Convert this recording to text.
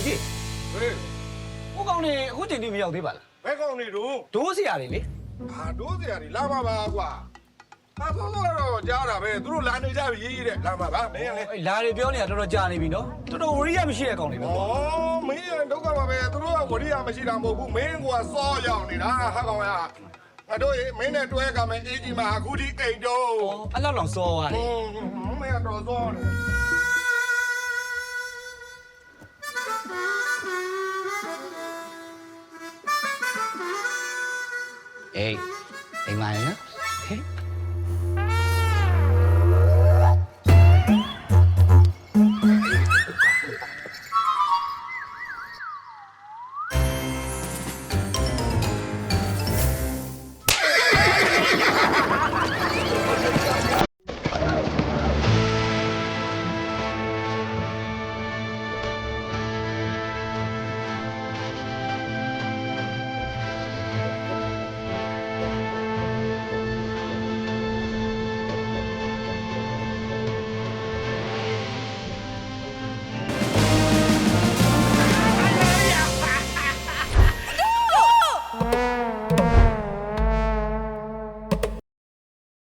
ဒီကြီးဟေးဟိုကောင်နေအခုချိန်ထိမရောက်သေးပါလားဘဲကောင်းနေတော့ဒိုးစရာတွေလေဟာဒိုးစရာကြီးလာပါပါကွာဟာဆိုတော့တော့ကြားတာပဲသူတို့လာနေကြပြီရေးရေးတဲ့လာပါပါမင်းကလေအဲ့လာတွေပြောနေတာတော်တော်ကြာနေပြီနော်တော်တော်ဝရိယမရှိတဲ့ကောင်တွေပဲဩမင်းရဒုက္ခပါပဲသူတို့ကဝရိယမရှိတာမဟုတ်ဘူးမင်းကစောရောက်နေတာဟာကောင်ရငါတို့ရေမင်းနဲ့တွဲကမယ်အေးကြီးမှာအခုဒီအိမ်တော့ဩအဲ့လောက်လောက်စောသွားတယ်မင်းကတော့စောတယ် အေးအိမ်မနေနော်ဟေး